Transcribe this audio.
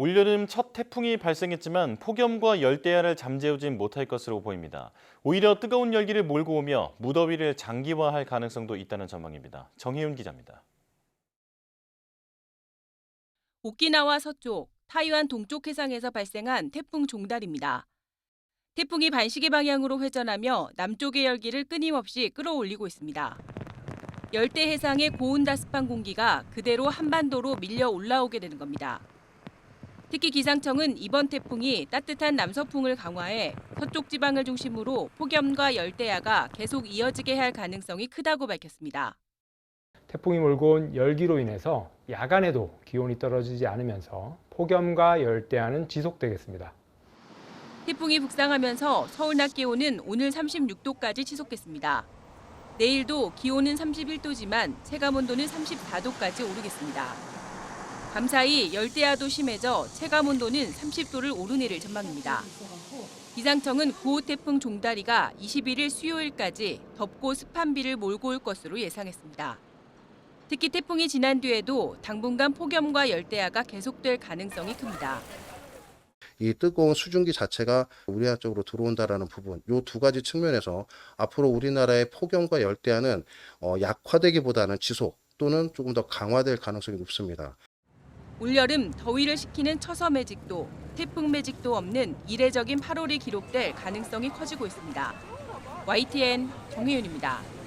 올여름 첫 태풍이 발생했지만 폭염과 열대야를 잠재우진 못할 것으로 보입니다. 오히려 뜨거운 열기를 몰고 오며 무더위를 장기화할 가능성도 있다는 전망입니다. 정혜윤 기자입니다. 오키나와 서쪽, 타이완 동쪽 해상에서 발생한 태풍 종달입니다. 태풍이 반시계 방향으로 회전하며 남쪽의 열기를 끊임없이 끌어올리고 있습니다. 열대 해상의 고온다습한 공기가 그대로 한반도로 밀려 올라오게 되는 겁니다. 특히 기상청은 이번 태풍이 따뜻한 남서풍을 강화해 서쪽 지방을 중심으로 폭염과 열대야가 계속 이어지게 할 가능성이 크다고 밝혔습니다. 태풍이 몰고 온 열기로 인해서 야간에도 기온이 떨어지지 않으면서 폭염과 열대야는 지속되겠습니다. 태풍이 북상하면서 서울 낮 기온은 오늘 36도까지 치솟겠습니다. 내일도 기온은 31도지만 체감 온도는 34도까지 오르겠습니다. 밤사이 열대야도 심해져 체감 온도는 30도를 오르내릴 전망입니다. 기상청은 구호 태풍 종다리가 21일 수요일까지 덥고 습한 비를 몰고 올 것으로 예상했습니다. 특히 태풍이 지난 뒤에도 당분간 폭염과 열대야가 계속될 가능성이 큽니다. 이 뜨거운 수증기 자체가 우리나라 쪽으로 들어온다라는 부분, 요두 가지 측면에서 앞으로 우리나라의 폭염과 열대야는 어, 약화되기보다는 지속 또는 조금 더 강화될 가능성이 높습니다. 올여름 더위를 식히는 처서 매직도, 태풍 매직도 없는 이례적인 8월이 기록될 가능성이 커지고 있습니다. YTN 정혜윤입니다.